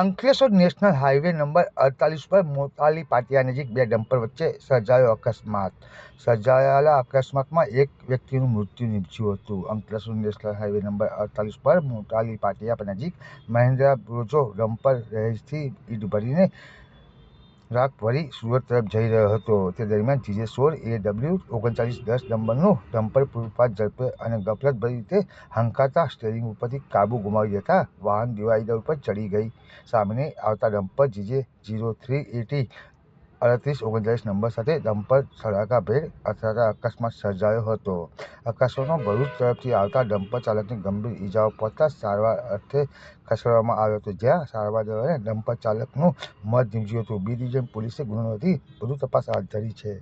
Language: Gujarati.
અંકલેશ્વર નેશનલ હાઈવે નંબર અડતાલીસ પર મોતાલી પાટિયા નજીક બે ડમ્પર વચ્ચે સર્જાયો અકસ્માત. સર્જાયેલા અકસ્માતમાં એક વ્યક્તિનું મૃત્યુ નીપજ્યું હતું. અંકલેશ્વર નેશનલ હાઈવે નંબર અડતાલીસ પર મોતાલી પાટિયા નજીક મહેન્દ્રા બ્રોજો ડમ્પર રહેજથી ઈંટ ભરીને રાખ વળી સુરત તરફ જઈ રહ્યો હતો. તે દરમિયાન જીજે સોળ એ ડબલ્યુ ઓગણચાલીસ દસ નંબરનું ડમ્પર પૂરપાત ઝડપે અને ગફલતભરી રીતે હંકારતા સ્ટેરિંગ ઉપરથી કાબુ ગુમાવી દેતા વાહન ડિવાઈડર ઉપર ચડી ગઈ. સામે આવતા dumper GJ zero three AT અડત્રીસ, ઓગણચાલીસ નંબર સાથે ડમ્પર સળાકાભેર અથડાતા અકસ્માત સર્જાયો હતો. અકસ્માતમાં ભરૂચ તરફથી આવતા ડમ્પર ચાલકને ગંભીર ઈજાઓ પહોંચતા સારવાર અર્થે ખસેડવામાં આવ્યો હતો, જ્યાં સારવાર દરમિયાન ડમ્પર ચાલકનું મોત નીપજ્યું હતું. બી ડિવિઝન પોલીસે ગુનો નોંધી વધુ તપાસ હાથ ધરી છે.